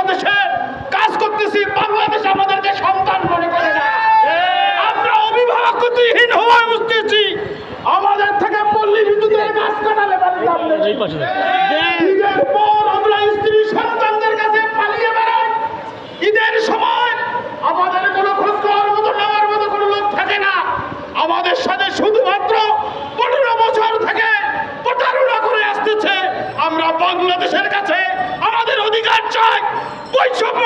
বাংলাদেশে কাজ করতেছি বাংলাদেশ আমাদেরকে সন্তান মনে করে না। আমরা অভিভাবকত্বহীন হওয়ায় বুঝতেছি আমাদের থেকে পল্লী বিদ্যুতের গাছ কাটালে ঈদের পর আমরা স্ত্রী সন্তানদের কাছে পালিয়ে বেড়াই। ঈদের সময় আমাদের কোনো খোঁজ খবর মতো নেওয়ার মতো কোনো লোক থাকে না। আমাদের সাথে শুধুমাত্র পনেরো বছর থেকে প্রতারণা করে আসতেছে। আমরা বাংলাদেশের কাছে আমাদের অধিকার চাই। বৈষম্য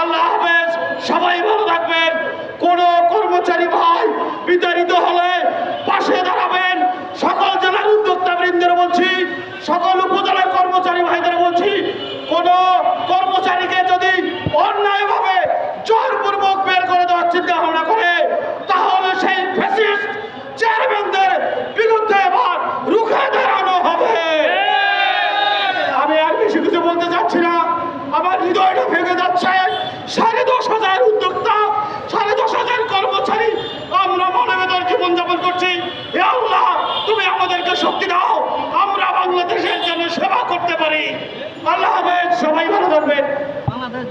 আল্লাহ হাফেজ সবাই ভালো থাকবেন। কোন কর্মচারী ভাই বিতাড়িত হলে পাশে দাঁড়াবেন। সকল জেলার উদ্যোক্তা বৃন্দের বলছি সকল উপজেলার কর্মচারী ভাইদের বলছি কোন কর্মচারীকে যদি অন্যায়ভাবে জোরপূর্বক বের করে দেওয়ার চিন্তা ভাবনা করে তাহলে সেই ফ্যাসিস্ট চেয়ারম্যানদের বিরুদ্ধে এবার রুখে দাঁড়ানো হবে। আমি আর বেশি কিছু বলতে চাচ্ছি না। আমার হৃদয়টা ভেঙে যাচ্ছে। সাড়ে দশ হাজার উদ্যোক্তা, সাড়ে দশ হাজার কর্মচারী আমরা মানবেতর জীবনযাপন করছি। হে আল্লাহ, তুমি আমাদেরকে শক্তি দাও, আমরা বাংলাদেশের জন্য সেবা করতে পারি। আল্লাহ সবাই ভালো থাকবেন। বাংলাদেশ